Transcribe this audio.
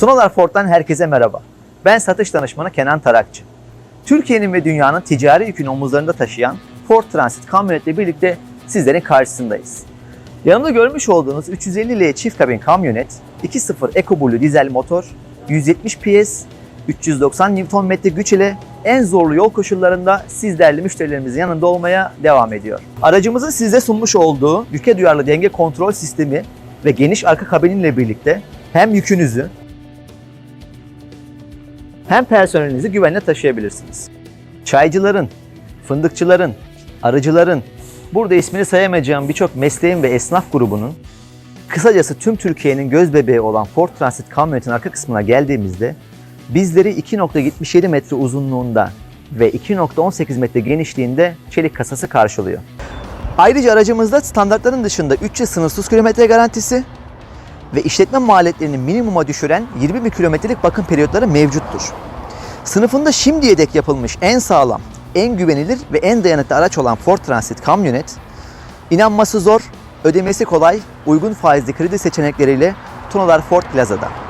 Tunalar Ford'dan herkese merhaba. Ben satış danışmanı Kenan Tarakçı. Türkiye'nin ve dünyanın ticari yükünü omuzlarında taşıyan Ford Transit kamyonetle birlikte sizlerin karşısındayız. Yanımda görmüş olduğunuz 350L çift kabin kamyonet, 2.0 EcoBlue dizel motor, 170 PS, 390 Nm güç ile en zorlu yol koşullarında siz değerli müşterilerimizin yanında olmaya devam ediyor. Aracımızın size sunmuş olduğu yüke duyarlı denge kontrol sistemi ve geniş arka kabininle birlikte hem yükünüzü hem personelinizi güvenle taşıyabilirsiniz. Çaycıların, fındıkçıların, arıcıların, burada ismini sayamayacağım birçok mesleğin ve esnaf grubunun kısacası tüm Türkiye'nin göz bebeği olan Ford Transit kamyonetin arka kısmına geldiğimizde bizleri 2.77 metre uzunluğunda ve 2.18 metre genişliğinde çelik kasası karşılıyor. Ayrıca aracımızda standartların dışında 3 yıl sınırsız kilometre garantisi ve işletme maliyetlerini minimuma düşüren 20 bin kilometrelik bakım periyotları mevcuttur. Sınıfında şimdiye dek yapılmış en sağlam, en güvenilir ve en dayanıklı araç olan Ford Transit kamyonet, inanması zor, ödemesi kolay, uygun faizli kredi seçenekleriyle Tunalar Ford Plaza'da.